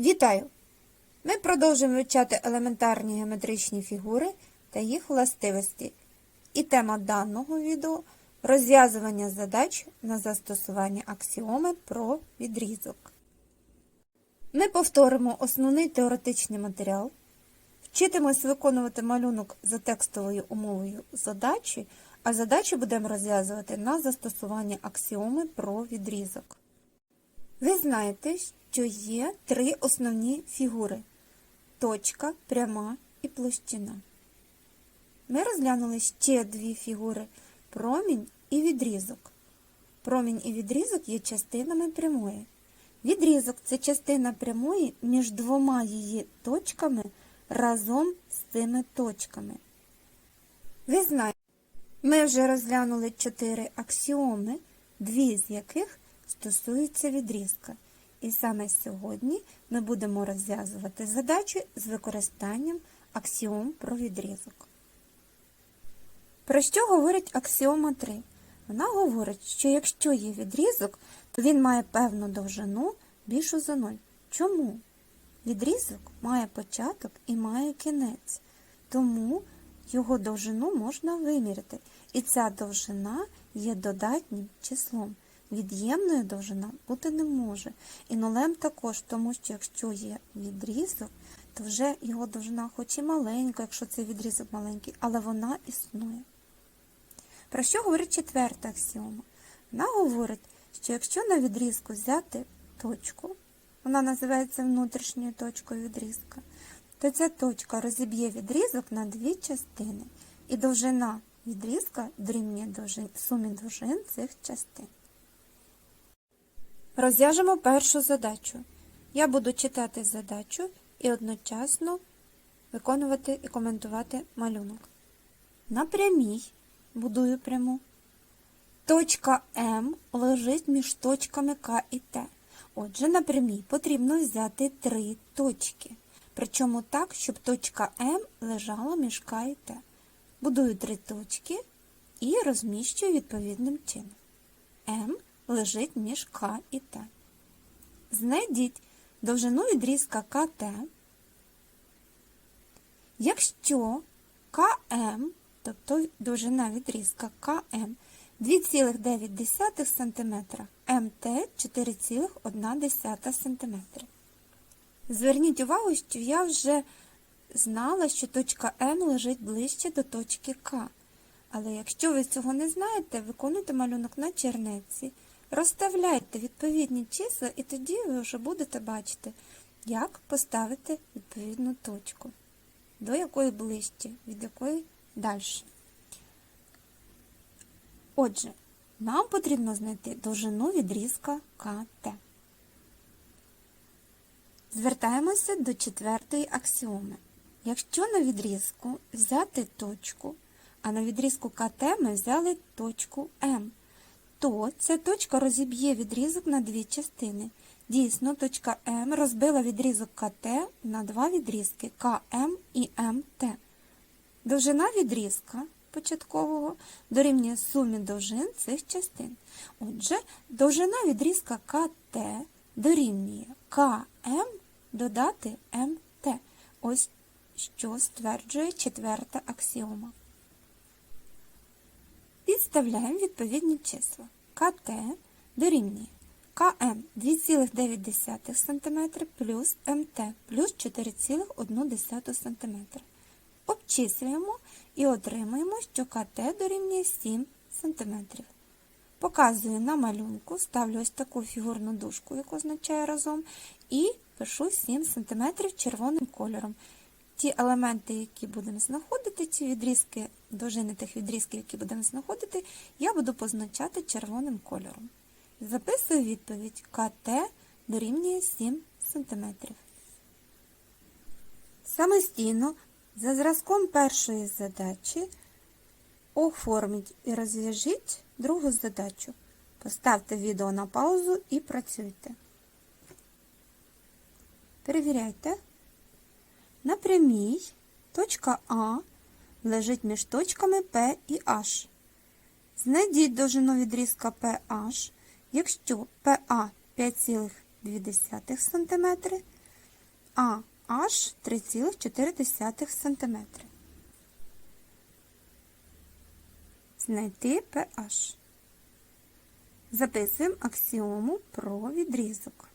Вітаю! Ми продовжуємо вивчати елементарні геометричні фігури та їх властивості. І тема даного відео розв'язування задач на застосування аксіоми про відрізок. Ми повторимо основний теоретичний матеріал, вчитимось виконувати малюнок за текстовою умовою задачі, а задачі будемо розв'язувати на застосування аксіоми про відрізок. Ви знаєте, що є три основні фігури точка, пряма і площина. Ми розглянули ще дві фігури промінь і відрізок. Промінь і відрізок є частинами прямої. Відрізок це частина прямої між двома її точками разом з цими точками. Ви знаєте, ми вже розглянули чотири аксіоми, дві з яких стосуються відрізка. І саме сьогодні ми будемо розв'язувати задачі з використанням аксіом про відрізок. Про що говорить аксіома 3? Вона говорить, що якщо є відрізок, то він має певну довжину більшу за 0. Чому? Відрізок має початок і має кінець, тому його довжину можна виміряти. І ця довжина є додатнім числом. Від'ємною довжина бути не може. І нулем також, тому що якщо є відрізок, то вже його довжина хоч і маленька, якщо цей відрізок маленький, але вона існує. Про що говорить четверта аксіома? Вона говорить, що якщо на відрізку взяти точку, вона називається внутрішньою точкою відрізка, то ця точка розіб'є відрізок на дві частини, і довжина відрізка дорівнює сумі довжин цих частин. Розв'яжемо першу задачу. Я буду читати задачу і одночасно виконувати і коментувати малюнок. На прямій будую пряму. Точка М лежить між точками К і Т. Отже, на прямій потрібно взяти три точки. Причому так, щоб точка М лежала між К і Т. Будую три точки і розміщую відповідним чином. М лежить між К і Т. Знайдіть довжину відрізка КТ, якщо КМ, тобто довжина відрізка КМ 2,9 см, МТ 4,1 см. Зверніть увагу, що я вже знала, що точка М лежить ближче до точки К. Але якщо ви цього не знаєте, виконуйте малюнок на чернеці. Розставляйте відповідні числа, і тоді ви вже будете бачити, як поставити відповідну точку, до якої ближче, від якої далі. Отже, нам потрібно знайти довжину відрізка КТ. Звертаємося до четвертої аксіоми. Якщо на відрізку взяти точку, а на відрізку КТ ми взяли точку М, то ця точка розіб'є відрізок на дві частини. Дійсно, точка М розбила відрізок КТ на два відрізки КМ і МТ. Довжина відрізка початкового дорівнює сумі довжин цих частин. Отже, довжина відрізка КТ дорівнює КМ додати МТ. Ось що стверджує четверта аксіома. Підставляємо відповідні числа. КТ дорівнює КМ 2,9 см плюс МТ плюс 4,1 см. Обчислюємо і отримуємо, що КТ дорівнює 7 см. Показую на малюнку, ставлю ось таку фігурну дужку, яку означає разом, і пишу 7 см червоним кольором. Ті елементи, які будемо знаходити, ці відрізки, довжини тих відрізків, які будемо знаходити, я буду позначати червоним кольором. Записую відповідь КТ дорівнює 7 см. Самостійно, за зразком першої задачі, оформіть і розв'яжіть другу задачу. Поставте відео на паузу і працюйте. Перевіряйте. На прямій точка А лежить між точками P і H. Знайдіть довжину відрізка PH, якщо PA 5,2 см, а аж 3,4 см. Знайти pH. Записуємо аксіому про відрізок.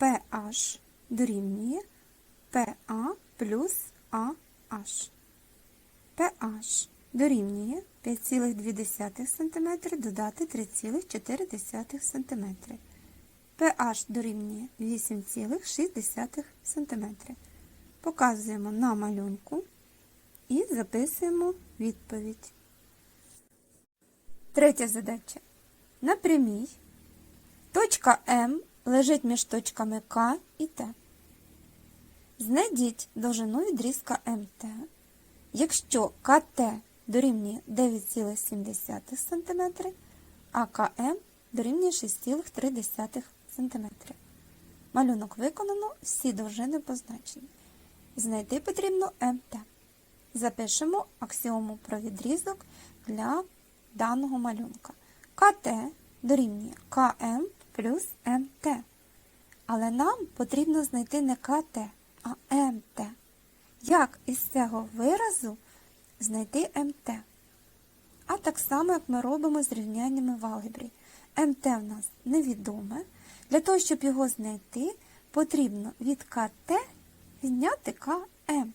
pH дорівнює PA плюс AH. pH дорівнює 5,2 см додати 3,4 см. pH дорівнює 8,6 см. Показуємо на малюнку і записуємо відповідь. Третя задача. На прямій точка М лежить між точками К і Т. Знайдіть довжину відрізка МТ, якщо КТ дорівнює 9,7 см, а КМ дорівнює 6,3 см. Малюнок виконано, всі довжини позначені. Знайти потрібно МТ. Запишемо аксіому про відрізок для даного малюнка. КТ дорівнює КМ плюс МТ. Але нам потрібно знайти не КТ, а МТ. Як із цього виразу знайти МТ? А так само, як ми робимо з рівняннями в алгебрі. МТ в нас невідоме. Для того, щоб його знайти, потрібно від КТ відняти КМ.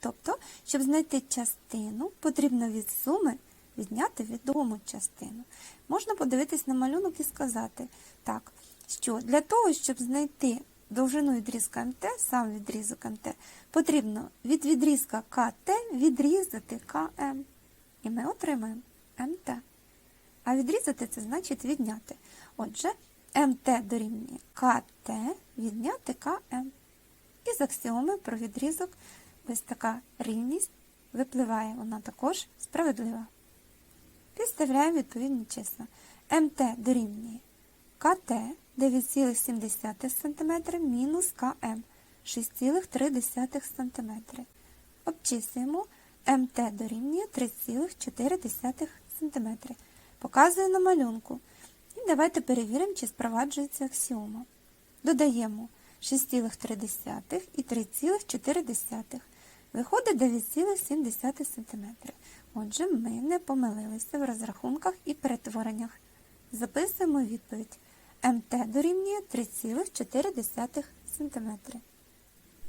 Тобто, щоб знайти частину, потрібно від суми відняти відому частину. Можна подивитись на малюнок і сказати, так, що для того, щоб знайти довжину відрізка МТ, сам відрізок МТ, потрібно від відрізка КТ відрізати КМ. І ми отримаємо МТ. А відрізати це значить відняти. Отже, МТ дорівнює КТ відняти КМ. І з аксіоми про відрізок ось така рівність випливає, вона також справедлива. Підставляємо відповідні числа. МТ дорівнює КТ 9,7 см мінус КМ 6,3 см. Обчислюємо МТ дорівнює 3,4 см. Показую на малюнку. І давайте перевіримо, чи спроваджується аксіома. Додаємо 6,3 і 3,4. Виходить 9,7 см. Отже, ми не помилилися в розрахунках і перетвореннях. Записуємо відповідь. МТ дорівнює 3,4 см.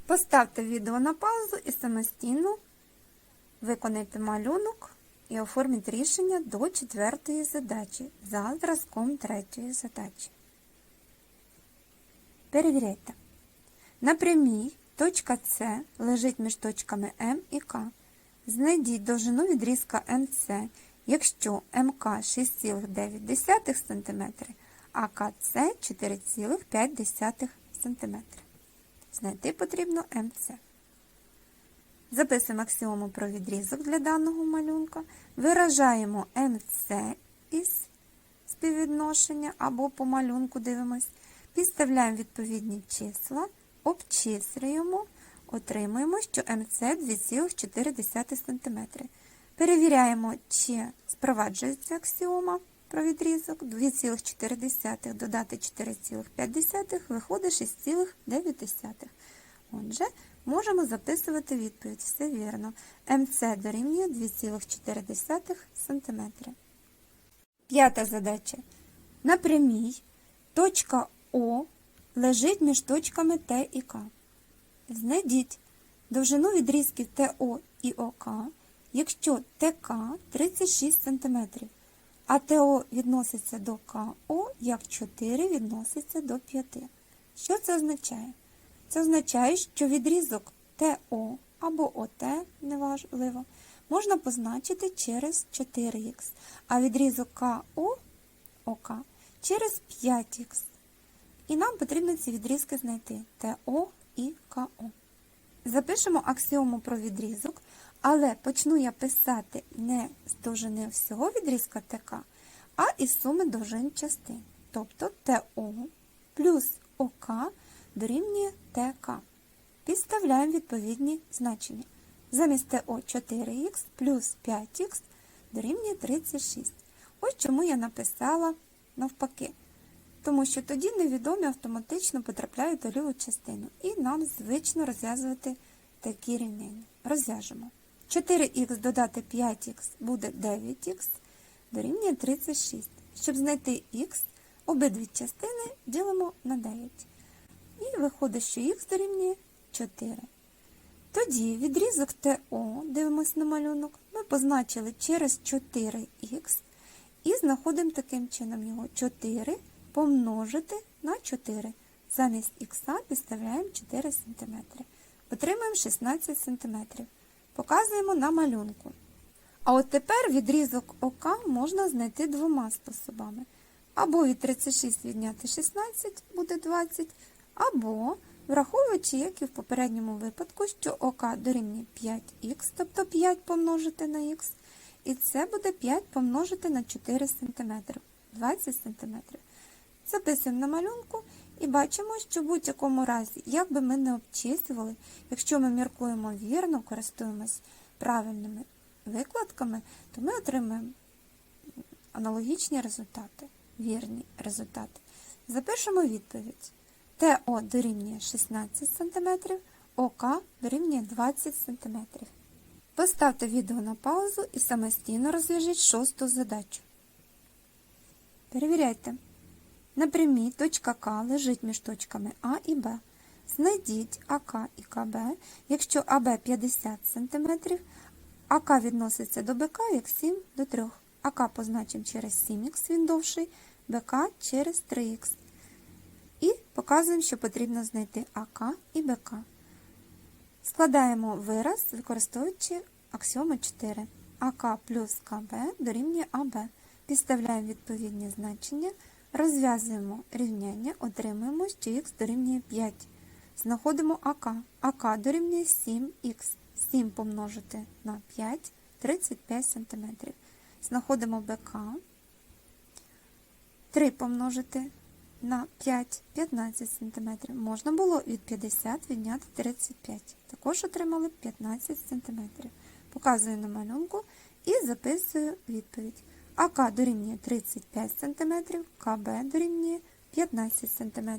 Поставте відео на паузу і самостійно виконайте малюнок і оформіть рішення до четвертої задачі за зразком третьої задачі. Перевіряйте. На прямій точка С лежить між точками М і К. Знайдіть довжину відрізка МС, якщо МК 6,9 см, а КЦ 4,5 см. Знайти потрібно МС. Записуємо аксіому про відрізок для даного малюнка. Виражаємо МС із співвідношення або по малюнку дивимось. Підставляємо відповідні числа, обчислюємо, отримуємо, що МС 2,4 см. Перевіряємо, чи спроваджується аксіома про відрізок. 2,4 додати 4,5 виходить 6,9. Отже, можемо записувати відповідь. Все вірно. МС дорівнює 2,4 см. П'ята задача. На прямій точка О лежить між точками Т і К. Знайдіть довжину відрізків ТО і ОК, якщо ТК 36 см, а ТО відноситься до КО, як 4 відноситься до 5. Що це означає? Це означає, що відрізок ТО або ОТ, неважливо, можна позначити через 4х, а відрізок КО ОК через 5х. І нам потрібно ці відрізки знайти ТО і КО. Запишемо аксіому про відрізок, але почну я писати не з довжини всього відрізка ТК, а із суми довжин частин. Тобто ТО плюс ОК дорівнює ТК. Підставляємо відповідні значення. Замість ТО 4х плюс 5х дорівнює 36. Ось чому я написала навпаки. тому що тоді невідомі автоматично потрапляють у ліву частину. І нам звично розв'язувати такі рівняння. Розв'яжемо. 4х додати 5х буде 9х, дорівнює 36. Щоб знайти х, обидві частини ділимо на 9. І виходить, що х дорівнює 4. Тоді відрізок ТО, дивимось на малюнок, ми позначили через 4х і знаходимо таким чином його 4 помножити на 4. Замість х підставляємо 4 см. Отримаємо 16 см. Показуємо на малюнку. А от тепер відрізок ОК можна знайти двома способами. Або від 36 відняти 16 буде 20, або, враховуючи, як і в попередньому випадку, що ОК дорівнює 5х, тобто 5 помножити на х, і це буде 5 помножити на 4 см, 20 см. Записуємо на малюнку і бачимо, що в будь-якому разі, як би ми не обчислювали, якщо ми міркуємо вірно, користуємось правильними викладками, то ми отримаємо аналогічні результати, вірні результати. Запишемо відповідь. ТО дорівнює 16 см, ОК дорівнює 20 см. Поставте відео на паузу і самостійно розв'яжіть шосту задачу. Перевіряйте. На прямій точка К лежить між точками А і Б. Знайдіть АК і КБ, якщо АБ 50 см, АК відноситься до БК як 7 до 3. АК позначимо через 7х, він довший, БК через 3х. І показуємо, що потрібно знайти АК і БК. Складаємо вираз, використовуючи аксіому 4. АК плюс КБ дорівнює АБ. Підставляємо відповідні значення, розв'язуємо рівняння, отримуємо, що х дорівнює 5. Знаходимо АК. АК дорівнює 7х. 7 помножити на 5 35 см. Знаходимо БК. 3 помножити на 5 15 см. Можна було від 50 відняти 35. Також отримали 15 см. Показую на малюнку і записую відповідь. АК дорівнює 35 см, КБ дорівнює 15 см.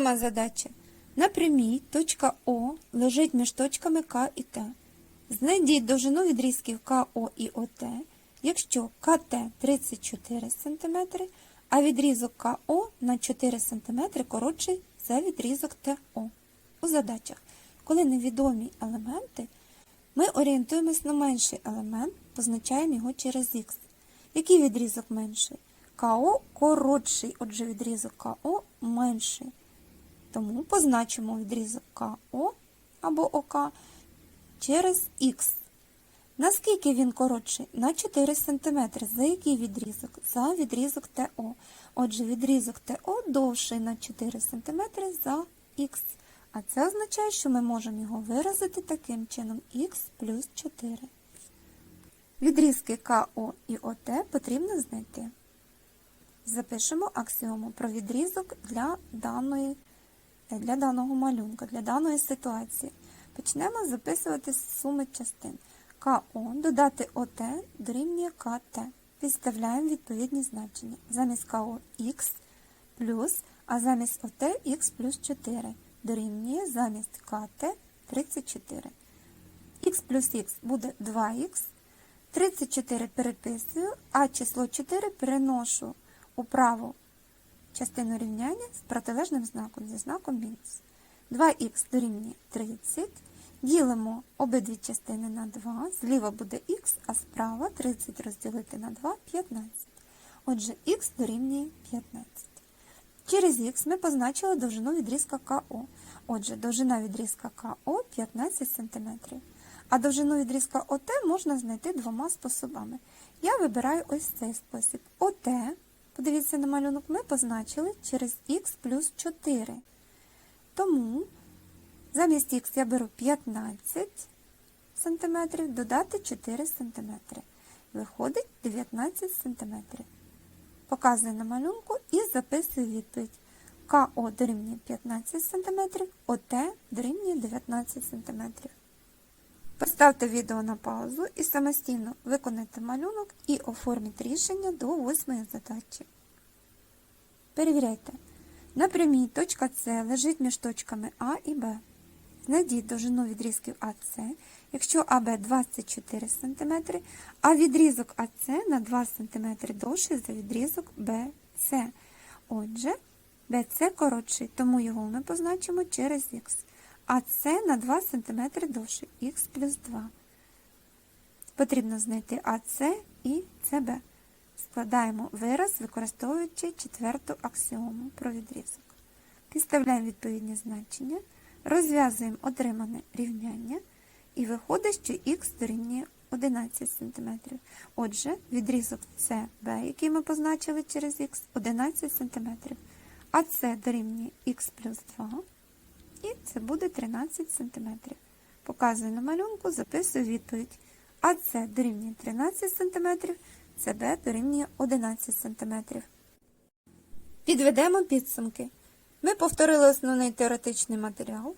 Сьома задача. На прямій точка О лежить між точками К і Т. Знайдіть довжину відрізків КО і ОТ, якщо КТ 34 см, а відрізок КО на 4 см коротший за відрізок ТО. У задачах, коли невідомі елементи, ми орієнтуємось на менший елемент, позначаємо його через х. Який відрізок менший? КО коротший, отже, відрізок КО менший. Тому позначимо відрізок КО або ОК через х. Наскільки він коротший? На 4 см. За який відрізок? За відрізок ТО. Отже, відрізок ТО довший на 4 см за х. А це означає, що ми можемо його виразити таким чином х плюс 4. Відрізки КО і ОТ потрібно знайти. Запишемо аксіому про відрізок для даної для даного малюнка, для даної ситуації. Почнемо записувати суми частин. КО додати ОТ дорівнює КТ. Підставляємо відповідні значення. Замість КО х плюс, а замість ОТ х плюс 4 дорівнює замість КТ 34. х плюс х буде 2х. 34 переписую, а число 4 переношу у праву частину рівняння з протилежним знаком, зі знаком мінус. 2х дорівнює 30. Ділимо обидві частини на 2, зліва буде х, а справа 30 розділити на 2 15. Отже, х дорівнює 15. Через х ми позначили довжину відрізка КО. Отже, довжина відрізка КО 15 см. А довжину відрізка ОТ можна знайти двома способами. Я вибираю ось цей спосіб. ОТ Подивіться на малюнок, ми позначили через х плюс 4. Тому замість х я беру 15 см, додати 4 см. Виходить 19 см. Показую на малюнку і записую відповідь. КО дорівнює 15 см, ОТ дорівнює 19 см. Поставте відео на паузу і самостійно виконайте малюнок і оформіть рішення до восьмої задачі. Перевіряйте. На прямій точка С лежить між точками А і Б. Знайдіть довжину відрізків АС, якщо АБ 24 см, а відрізок АС на 2 см довший за відрізок БС. Отже, БС коротший, тому його ми позначимо через х. АС на 2 см довший х плюс 2. Потрібно знайти АС і СБ. Складаємо вираз, використовуючи четверту аксіому про відрізок. Підставляємо відповідні значення, розв'язуємо отримане рівняння і виходить, що х дорівнює 11 см. Отже, відрізок CB, який ми позначили через х, 11 см. А це дорівнює х плюс 2, і це буде 13 см. Показую на малюнку, записую відповідь. А це дорівнює 13 см, СБ дорівнює 11 см. Підведемо підсумки. Ми повторили основний теоретичний матеріал,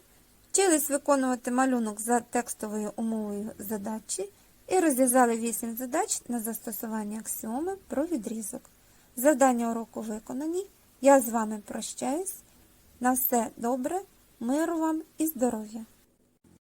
вчились виконувати малюнок за текстовою умовою задачі і розв'язали 8 задач на застосування аксіоми про відрізок. Завдання уроку виконані. Я з вами прощаюсь. На все добре, миру вам і здоров'я!